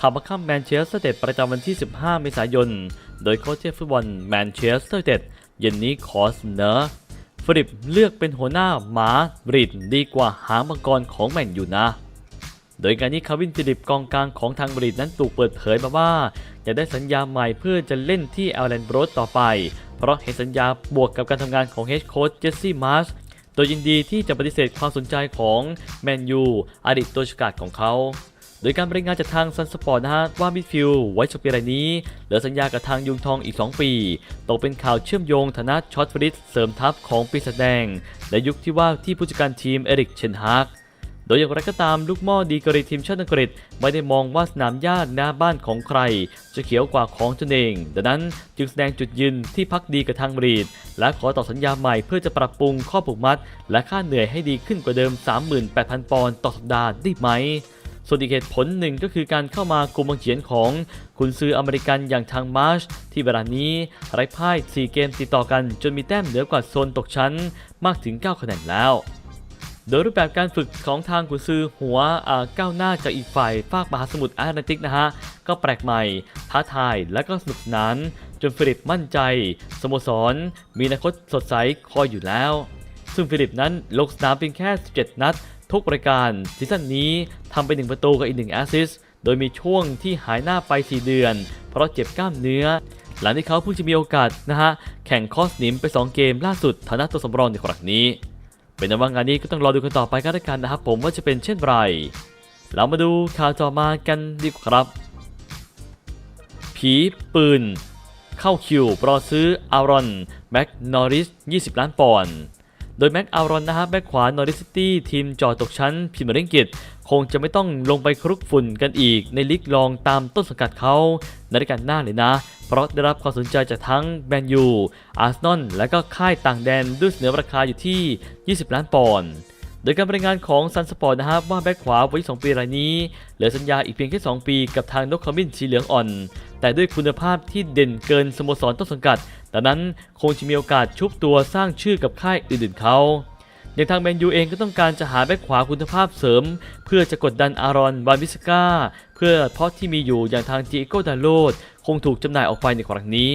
ขับมาข้ามแมนเชสเตอร์เต็ดประจำวันที่ 15 เมษายน โดยโค้ชเชฟฟุตบอลแมนเชสเตอร์เต็ดเย็นนี้ขอเสนอฟริปเลือกเป็นหัวหน้าหมาบริดดีกว่าหางมังกรของแมนยูนะ โดยการนี้คาวินฟิลิปกองกลางของทางบริดนั้นถูกเปิดเผยมาว่าจะได้สัญญาใหม่เพื่อจะเล่นที่แอลแลนโบรดต่อไป เพราะเห็นสัญญาบวกกับการทำงานของเฮดโค้ชเจสซี่มาร์ชโดยยินดีที่จะปฏิเสธความสนใจของแมนยูอดีตตัวฉกาจของเขา โดยการบริงานจากทางซันสปอร์ตนะฮะว่ามิดฟิลด์ไว้จบปีรายนี้ เหลือสัญญากับทางยุงทองอีก 2 ปี ตกเป็นข่าวเชื่อมโยงฐานะช็อตฟริสเสริมทัพของปีศาจแดง และยุคที่ว่าที่ผู้จัดการทีมเอริกเชนฮากโดยอย่างไรก็ตามลูกหม้อดีกรีทีมชาติอังกฤษ ไม่ได้มองว่าสนามหญ้าหน้าบ้านของใคร จะเขียวกว่าของตนเอง ดังนั้นจึงแสดงจุดยืนที่พักดีกับทางบรีด และขอต่อสัญญาใหม่เพื่อจะปรับปรุงข้อผูกมัด และค่าเหนื่อยให้ดีขึ้นกว่าเดิม 38,000 ปอนด์ต่อสัปดาห์ได้ไหม ส่วนอีกเหตุผลหนึ่งก็คือการเข้ามากลุ่มบังเขียนของคุณซื้ออเมริกันอย่างทางมาร์ชที่เวลานี้ไร้พ่าย 4 เกมติดต่อกัน จนมีแต้มเหนือกว่าโซนตกชั้นมากถึง 9 คะแนนแล้ว โดยรูปแบบการฝึกของทางกุนซือหัวก้าวหน้าจากอีกฝ่ายฝากมหาสมุทรแอตแลนติกนะฮะ ก็แปลกใหม่ ท้าทายและก็สนุกสนาน จนฟิลิปมั่นใจ สโมสร มีอนาคตสดใสคอยอยู่แล้ว ซึ่งฟิลิปนั้นลงสนามเพียงแค่ 17 นัด ทุกรายการซีซั่นนี้ทำไป 1 ประตูกับอีก 1 แอสซิสต์โดยมีช่วงที่หายหน้าไป 4 เดือน เพราะเจ็บกล้ามเนื้อ หลังที่เขาเพิ่งจะมีโอกาสนะฮะ แข่งคอสนิมไป 2 เกมล่าสุดฐานะตัวสำรองในครั้งนี้ เป็นแต่ว่างานนี้ก็ต้องรอดูกันต่อไปก็แล้วกันนะครับผมว่าจะเป็นเช่นไรเรามาดูข่าวต่อมากันดีกว่าครับ ผีปืน เข้าคิวรอซื้ออารอน แม็กนอริส 20 ล้านปอนด์ โดยแม็กอารอนนะฮะแบ็กขวานอริสตี้ทีมจอตกชั้นพรีเมียร์ลีกอังกิจคงจะไม่ต้องลงไปครุกฝุ่นกันอีกในลีกรองตามต้นสังกัดเขาในรายการหน้าเลยนะ เพราะได้รับความสนใจจากทั้งแมนยูอาร์เซนอลและก็ค่ายต่างแดนด้วยเสนอราคาอยู่ที่ 20 ล้านปอนด์ โดยการรายงานของซันสปอร์ตนะครับว่าแบ็กขวาไว้2ปีรายนี้ เหลือสัญญาอีกเพียงแค่ 2 ปีกับทางนกขมิ้นสีเหลืองอ่อน แต่ด้วยคุณภาพที่เด่นเกินสโมสรต้นสังกัดดังนั้นคงจะมีโอกาสชุบตัวสร้างชื่อกับค่ายอื่นๆเขาอย่างทางแมนยูเองก็ต้องการจะหาแบ็กขวาคุณภาพเสริม เพื่อจะกดดันอารอนวานวิสกาเพื่อเพราะที่มีอยู่อย่างทางจิโก้ดาโลดคงถูกจำหน่ายออกไปในครั้งนี้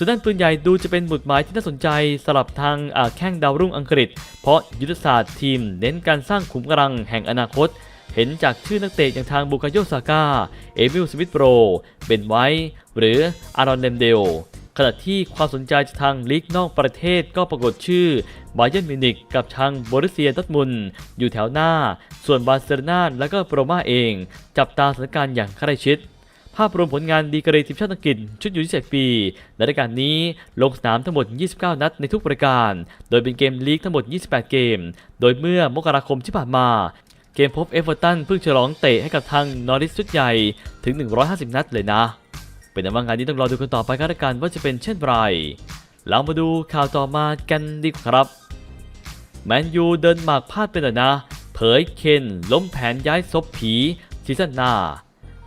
ส่วนด้านปืนใหญ่ดูจะเป็นหมุดหมายที่น่าสนใจสำหรับทางแข้งดาวรุ่งอังกฤษ เพราะยุทธศาสตร์ทีมเน้นการสร้างขุมกำลังแห่งอนาคต เห็นจากชื่อนักเตะอย่างทางบุคาโยซาก้า เอมิลสมิธโปร เบนไวท์หรืออารอนเลมเดลขณะที่ความสนใจจากทางลีกนอกประเทศก็ปรากฏชื่อบาเย r n นมิวนิกกับทางบริเซียดอร์ทมุนอยู่แถวหน้า ส่วนบาร์เซโลนาและก็โปรมาเอง จับตาสถานการณ์อย่างใกล้ชิด ภาพรวมผลงานดีกรีทีมชาติอังกฤษชุดยู่27ปีในรายการนี้ลงสนามทั้งหมด 29 นัดในทุกรายการ โดยเป็นเกมลีกทั้งหมด 28 เกม โดยเมื่อมกราคมที่ผ่านมาเกมพบเอเวอร์ตันเพิ่งฉลองเตะให้กับทางนอริสชุดใหญ่ถึง 150 นัดเลยนะ เป็นแต่ว่างานนี้ต้องรอดูกันต่อไปก็แล้วกันว่าจะเป็นเช่นไรเรามาดูข่าวต่อมากันดีกว่าครับ แมนยูเดินหมากพลาดไปหน่อยนะ เผยเคนล้มแผนย้ายซบผีซีซั่นหน้า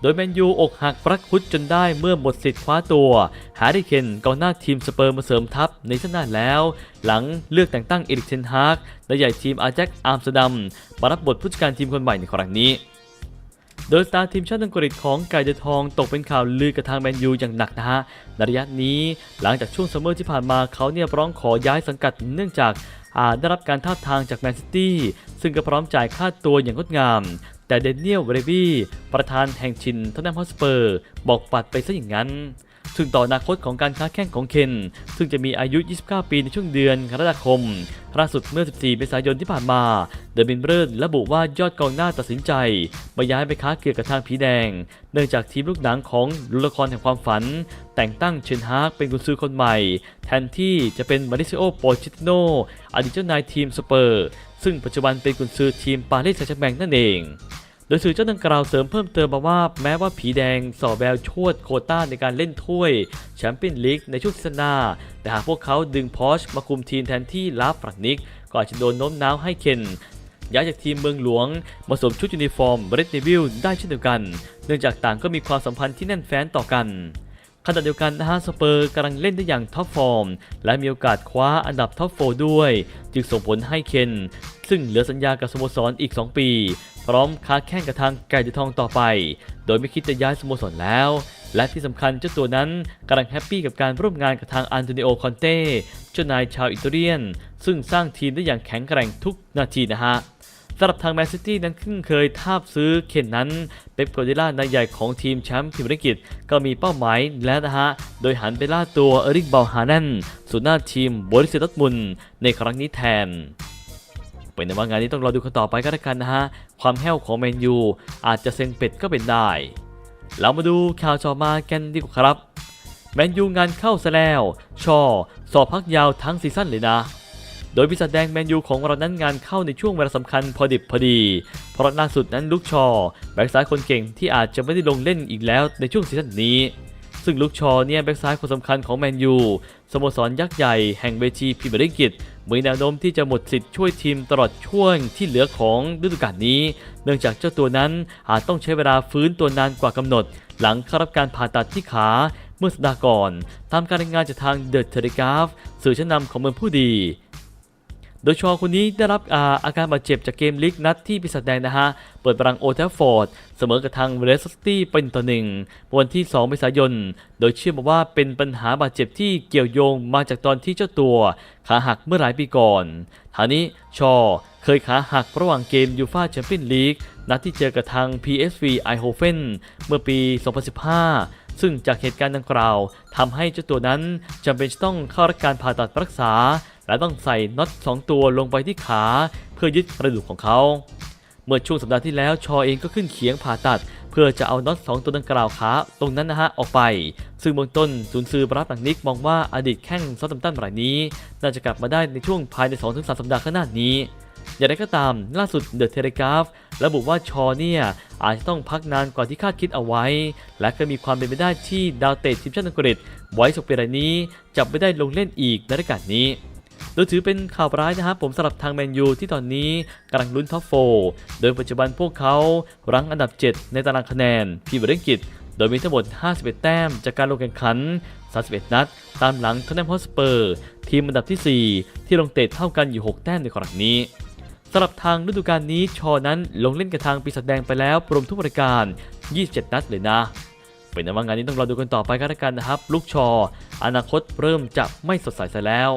โดยแมนยูอกหักปรักคุดจนได้เมื่อหมดสิทธิ์คว้าตัวแฮร์รี่เคนกองหน้าทีมสเปอร์มาเสริมทัพในซีซั่นหน้าแล้ว หลังเลือกแต่งตั้งเอริกเทนฮากและใหญ่ทีมอาแจ็คอาร์มสเตอร์ดัมมารับบทผู้จัดการทีมคนใหม่ในครั้งนี้โดยสตาร์ทีมชาติอังกฤษของไก่เดอะทองตกเป็นข่าวลือกับทางแมนยูอย่างหนักนะฮะในระยะนี้หลังจากช่วงซัมเมอร์ที่ผ่านมาเขาเนี่ยร้องขอย้ายสังกัดเนื่องจากอาจได้รับการท้าทางจากแมนซิตี้ซึ่งก็พร้อมจ่ายค่าตัวอย่างงดงาม แต่เดนเนียลเวรบี้ประธานแห่งชินทอนแนมฮอสเปอร์ บอกปัดไปซะอย่างนั้น ซึ่งต่ออนาคตของการค้าแข่งของเคน ซึ่งจะมีอายุ 29 ปีในช่วงเดือนกรกฎาคมล่าสุดเมื่อ 14 เมษายนที่ผ่านมาเดอะบินเบิร์ดระบุว่ายอดกองหน้าตัดสินใจมาย้ายไปค้าเกี่ยวกับทางผีแดง เนื่องจากทีมลูกหนังของละครแห่งความฝัน แต่งตั้งเชนฮากเป็นกุนซือคนใหม่ แทนที่จะเป็นมาริซิโอโปชิตโนอดีตเจ้านายทีมสเปอร์ ซึ่งปัจจุบันเป็นกุนซือทีมปารีสแซงต์แชร์แมงนั่นเอง ดยสื่อเจ้าดังกล่าวเสริมเพิ่มเติมมาว่าแม้ว่าผีแดงส่อแววโชดโคต้าในการเล่นถ้วยแชมเปี้ยนลีกในช่วงซีซั่นหน้า แต่หากพวกเขาดึงพอชมาคุมทีมแทนที่ลาฟรักนิก ก็อาจจะโดนโน้มน้าวให้เคนย้ายจากทีมเมืองหลวง มาสวมชุดยูนิฟอร์มเรดเนวิลได้เช่นเดียวกัน เนื่องจากต่างก็มีความสัมพันธ์ที่แน่นแฟ้นต่อกันขณะเดียวกันนะฮะสเปอร์กำลังเล่นได้อย่างท็อปฟอร์ม และมีโอกาสคว้าอันดับท็อปโฟด้วย จึงส่งผลให้เคน ซึ่งเหลือสัญญากับสโมสรอีก 2 ปี ร้อมค้าแข่งกับทางไก่เดือทองต่อไป โดยไม่คิดจะย้ายสโมสรแล้ว และที่สำคัญเจ้าตัวนั้นกำลังแฮปปี้กับการร่วมงานกับทางอันโตนิโอคอนเต้เจ้านายชาวอิตาเลียน ซึ่งสร้างทีมได้อย่างแข็งแกร่งทุกนาทีนะฮะสำหรับทางแมนซิตี้นั้นขึ้นเคยทาบซื้อเคนนั้น เป๊ปโกวาร์ดิโอลานายใหญ่ของทีมแชมป์พรีเมียร์ลีกอังกฤษก็มีเป้าหมายแล้วนะฮะ โดยหันไปล่าตัวเอริกบาลฮานันสู่หน้าทีมบริสเซดอร์ทมุนในครั้งนี้แทน เป็นในว่างานนี้ต้องรอดูกันต่อไปก็แล้วกันนะฮะ ความแห้วของแมนยูอาจจะเซ็งเป็ดก็เป็นได้ เรามาดูข่าวต่อมากันดีกว่าครับ แมนยูงานเข้าซะแล้ว ชอ สอบพักยาวทั้งซีซั่นเลยนะ โดยปีศาจแดงแมนยูของเรานั้นงานเข้าในช่วงเวลาสำคัญพอดิบพอดี เพราะล่าสุดนั้นลุกชอแบ็กซ้ายคนเก่งที่อาจจะไม่ได้ลงเล่นอีกแล้วในช่วงซีซั่นนี้ซึ่งลุกชอเนี่ยแบ็กซ้ายคนสำคัญของแมนยูสโมสรยักษ์ใหญ่แห่งเวทีพรีเมียร์ลีกอังกฤษ มีแนวโน้มที่จะหมดสิทธิ์ช่วยทีมตลอดช่วงที่เหลือของฤดูกาลนี้ เนื่องจากเจ้าตัวนั้นอาจต้องใช้เวลาฟื้นตัวนานกว่ากำหนด หลังเข้ารับการผ่าตัดที่ขาเมื่อสัปดาห์ก่อนตามการรายงานจากทางเดอะเทเลกราฟสื่อชั้นนำของเมืองผู้ดี โดยชอคนนี้ได้รับอาอาการบาดเจ็บจากเกมลีกนัดที่ปีศาจแดงนะฮะ เปิดบรังโอเทฟฟอร์ด เสมอกับทางเรสตี้เป็นต่อหนึ่งวันที่ 2 เมษายน โดยเชื่อมาว่าเป็นปัญหาบาดเจ็บที่เกี่ยวโยงมาจากตอนที่เจ้าตัวขาหักเมื่อหลายปีก่อนทานี้ชอเคยขาหักระหว่างเกมยูฟาแชมเปี้ยนลีกนัดที่เจอกับทาง PSV e i h o f e n เมื่อปี 2015ซึ่งจากเหตุการณ์ดังกล่าวทำให้เจ้าตัวนั้นจำเป็นต้องเข้ารับการผ่าตัดรักษา และต้องใส่น็อต2ตัวลงไปที่ขาเพื่อยึดกระดูกของเขา เมื่อช่วงสัปดาห์ที่แล้วชอเองก็ขึ้นเขียงผ่าตัด เพื่อจะเอาน็อต2ตัวดังกล่าวขาตรงนั้นนะฮะออกไป ซึ่งเบื้องต้นศูนย์ซื้อบรัสหลังนิกมองว่าอดีตแข้งซอตตัมตันรายนี้ น่าจะกลับมาได้ในช่วงภายใน 2-3 สัปดาห์ข้างหน้านี้อย่างไรก็ตามล่าสุดเดอะเทเลกราฟระบุว่าชอเนี่ยอาจจะต้องพักนานกว่าที่คาดคิดเอาไว้ และก็มีความเป็นไปได้ที่ดาวเตะทีมชาติอังกฤษไว้สกเปรายนี้จะไม่ได้ลงเล่นอีกในรายการนี้ โดยถือเป็นข่าวร้ายนะครับผมสำหรับทางแมนยูที่ตอนนี้กำลังลุ้นท็อปโฟโดยปัจจุบันพวกเขารั้งอันดับ 7 ในตารางคะแนนพรีเมียร์อังกฤษโดยมีทั้งหมด 51 แต้มจากการลงแข่งขัน 31 นัด ตามหลังทอนแนมฮอสเปอร์ ทีมอันดับที่ 4 ที่ลงเตะเท่ากันอยู่ 6 แต้มในครั้งนี้สำหรับทางฤดูกาลนี้ชอนั้นลงเล่นกับทางปีศาจแดงไปแล้วรวมทุกรายการ 27 นัดเลยนะ เป็นแต่ว่างานนี้ต้องรอดูกันต่อไปก็แล้วกันนะครับ ลูกชอ อนาคตเริ่มจะไม่สดใสแล้ว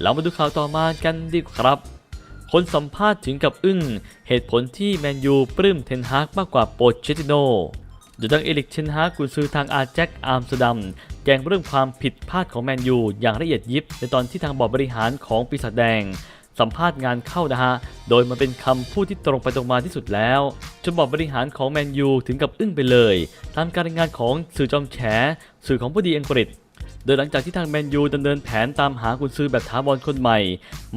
เรามาดูข่าวต่อมากันดีกว่าครับ คนสัมภาษณ์ถึงกับอึ้งเหตุผลที่แมนยูปลื้มเทนฮากมากกว่าโปเชติโนโดยทางเอลิกเทนฮากกุนซือทางอาแจ็คอาร์มสเดัมแจงเรื่องความผิดพลาดของแมนยูอย่างละเอียดยิบ ในตอนที่ทางบอร์ดบริหารของปีศาจแดง สัมภาษณ์งานเข้านะฮะ โดยมันเป็นคำพูดที่ตรงไปตรงมาที่สุดแล้วจนบอร์ดบริหารของแมนยูถึงกับอึ้งไปเลย ตามการรายงานของสื่อจอมแฉสื่อของผู้ดีอังกฤษ โดยหลังจากที่ทางแมนยูดำเนินแผนตามหากุนซือแบบถาวรคนใหม่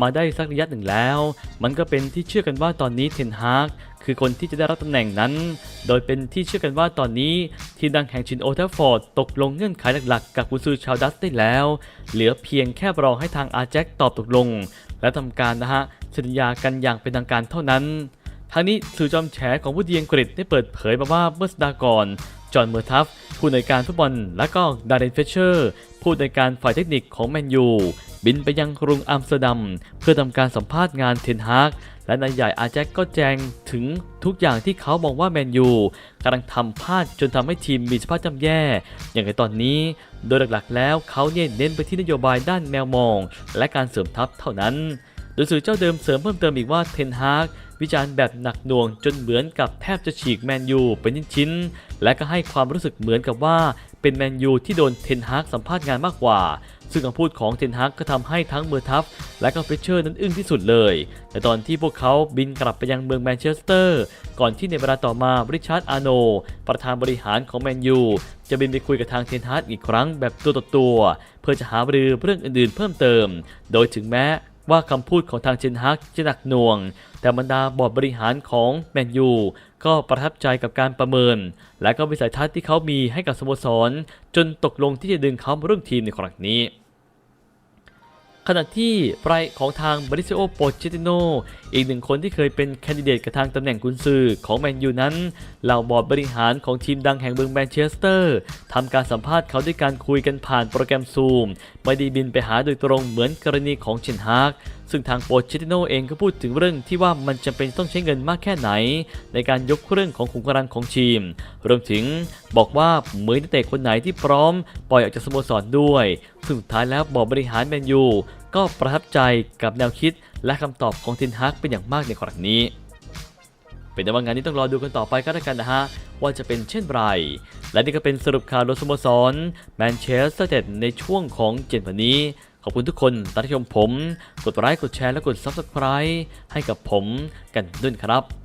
มาได้สักระยะหนึ่งแล้ว มันก็เป็นที่เชื่อกันว่าตอนนี้เทนฮากคือคนที่จะได้รับตำแหน่งนั้น โดยเป็นที่เชื่อกันว่าตอนนี้ ทีมดังแห่งชินโอเทฟฟอร์ดตกลงเงื่อนไขหลักๆ กับกุนซือชาวดัตได้แล้ว เหลือเพียงแค่รอให้ทางอาแจ็คตอบตกลง และทำการนะฮะสัญญากันอย่างเป็นทางการเท่านั้นทางนี้สื่อจอมแฉของผู้ดีอังกฤษได้เปิดเผยมาว่าเมื่อสัปดาห์ก่อน จอห์นเมอร์ทัฟผู้ในวยการฟุตบอล และก็ดาร์เรนเฟเชอร์ผู้ในวยการฝ่ายเทคนิคของแมนยูบินไปยังกรุงอัมสเตอร์ดัม เพื่อทำการสัมภาษณ์งานเทนฮากและนายใหญ่อาแจ็คก็แจ้งถึงทุกอย่างที่เขามองว่าแมนยูกำลังทำพลาดจนทำให้ทีมมีสภาพจำแย่ อย่างในตอนนี้ โดยหลักๆแล้วเขาเนี่ยเน้นไปที่นโยบายด้านแมวมอง และการเสริมทัพเท่านั้น ดยสื่อเจ้าเดิมเสริมเพิ่มเติมอีกว่าเทนฮากวิจารณ์แบบหนักหน่วงจนเหมือนกับแทบจะฉีกแมนยูเป็นชิ้นๆและก็ให้ความรู้สึกเหมือนกับว่าเป็นแมนยูที่โดนเทนฮากสัมภาษณ์งานมากกว่า ซึ่งคำพูดของเทนฮากก็ทำให้ทั้งเมอร์ทัฟและก็เฟเชอร์นั้นอึ้งที่สุดเลย แต่ตอนที่พวกเขาบินกลับไปยังเมืองแมนเชสเตอร์ ก่อนที่ในเวลาต่อมาริชาร์ดอาร์โน ประธานบริหารของแมนยูจะบินไปคุยกับทางเทนฮากอีกครั้งแบบตัวต่อตัว เพื่อจะหารือเรื่องอื่นๆเพิ่มเติม โดยถึงแม้ ว่าคำพูดของทางเชนฮากจะหนักหน่วง แต่บรรดาบอร์ดบริหารของแมนยูก็ประทับใจกับการประเมิน และก็วิสัยทัศน์ที่เขามีให้กับสโมสร จนตกลงที่จะดึงเขามาร่วมทีมในครั้งนี้ ขณะที่ไบรของทางบริซิโอโปเชติโนอีกหนึ่งคนที่เคยเป็นแคนดิเดตกับทางตำแหน่งกุนซือของแมนยูนั้นเหล่าบอร์ดบริหารของทีมดังแห่งเมืองแมนเชสเตอร์ทำการสัมภาษณ์เขาด้วยการคุยกันผ่านโปรแกรมซูมไม่ได้บินไปหาโดยตรงเหมือนกรณีของเชนฮาก ซึ่งทางโปรเชติโนเองก็พูดถึงเรื่องที่ว่ามันจำเป็นต้องใช้เงินมากแค่ไหน ในการยกเครื่องของขุมกำลังของทีม รวมถึงบอกว่าเหมือนนักเตะคนไหนที่พร้อม ปล่อยออกจากสโมสรด้วย ซึ่งสุดท้ายแล้วบอร์ดบริหารแมนยูก็ประทับใจกับแนวคิดและคำตอบของเทนฮากเป็นอย่างมากในครั้งนี้เป็นแต่ว่างานนี้ต้องรอดูกันต่อไปก็แล้วกันนะฮะ ว่าจะเป็นเช่นไร และนี่ก็เป็นสรุปข่าวรถสโมสรแมนเชสเตอร์เต็ดในช่วงของเจนวันนี้ อบคุณทุกคนที่รับชมผม กดไลค์กดแชร์และกด Subscribe ให้กับผมกันด้วยครับ